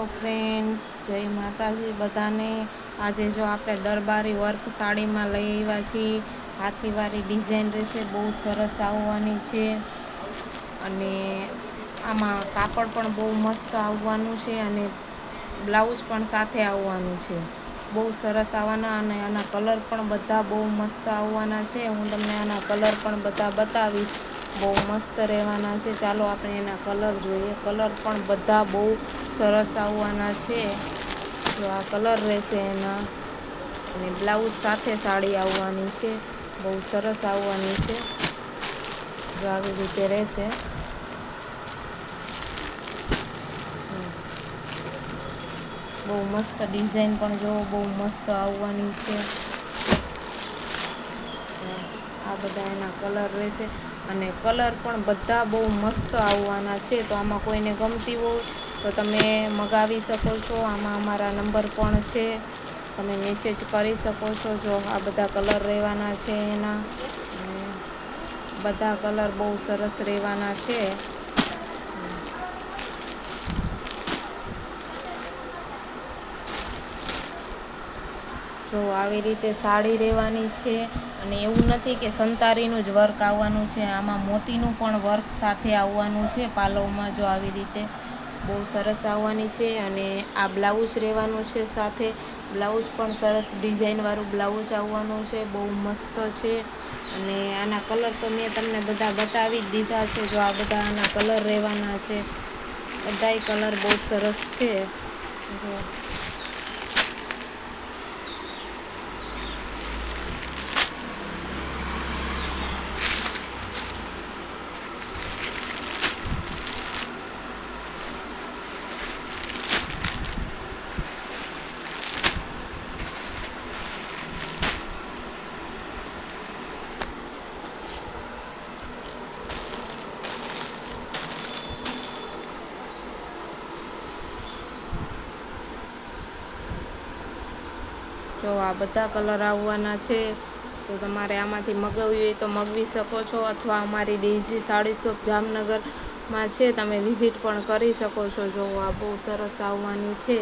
Hello friends જય માતાજી. બધાને આજે જો આપણે દરબારી વર્ક સાડીમાં લઈ આવ્યા છીએ. હાથીવાળી ડિઝાઇન રહેશે, બહુ સરસ આવવાની છે. અને આમાં કાપડ પણ બહુ મસ્ત આવવાનું છે અને બ્લાઉઝ પણ સાથે આવવાનું છે. બહુ સરસ આવવાના અને આના કલર પણ બધા બહુ મસ્ત આવવાના છે. હું તમને આના કલર પણ બધા બતાવીશ. બહુ મસ્ત રહેવાના છે. ચાલો આપણે એના કલર જોઈએ. કલર પણ બધા બહુ સરસ આવવાના છે. જો આ કલર રહેશે એના. અને બ્લાઉઝ સાથે સાડી આવવાની છે. બહુ સરસ આવવાની છે. જો આવી રીતે રહેશે. બહુ મસ્ત ડિઝાઇન પણ જો બહુ મસ્ત આવવાની છે. આ બધા એના કલર રહેશે. અને કલર પણ બધા બહુ મસ્ત આવવાના છે. તો આમાં કોઈને ગમતી હોય તો તમે મગાવી શકો છો. આમાં અમારા નંબર પણ છે. તમે મેસેજ કરી શકો છો જો આ બધા કલર રહેવાના છે એના. બધા કલર બહુ સરસ રહેવાના છે. જો આવી રીતે સાડી રહેવાની છે અને એવું નથી કે સંતારીનું જ વર્ક આવવાનું છે, આમાં મોતીનું પણ વર્ક સાથે આવવાનું છે, પાલવમાં જો આવી રીતે બહુ સરસ આવવાની છે અને આ બ્લાઉઝ રહેવાનું છે સાથે. બ્લાઉઝ પણ સરસ ડિઝાઇનવાળું બ્લાઉઝ આવવાનું છે, બહુ મસ્ત છે અને આના કલર તો મેં તમને બધા બતાવી જ દીધા છે, જો આ બધા આના કલર રહેવાના છે. બધાય કલર બહુ સરસ છે. જો જો આ બધા કલર આવવાના છે, તો તમારે આમાંથી મગાવવી હોય તો મગવી શકો છો અથવા અમારી ડેઝી સાડી શોપ જામનગરમાં છે, તમે વિઝિટ પણ કરી શકો છો. જો આ બહુ સરસ આવવાની છે.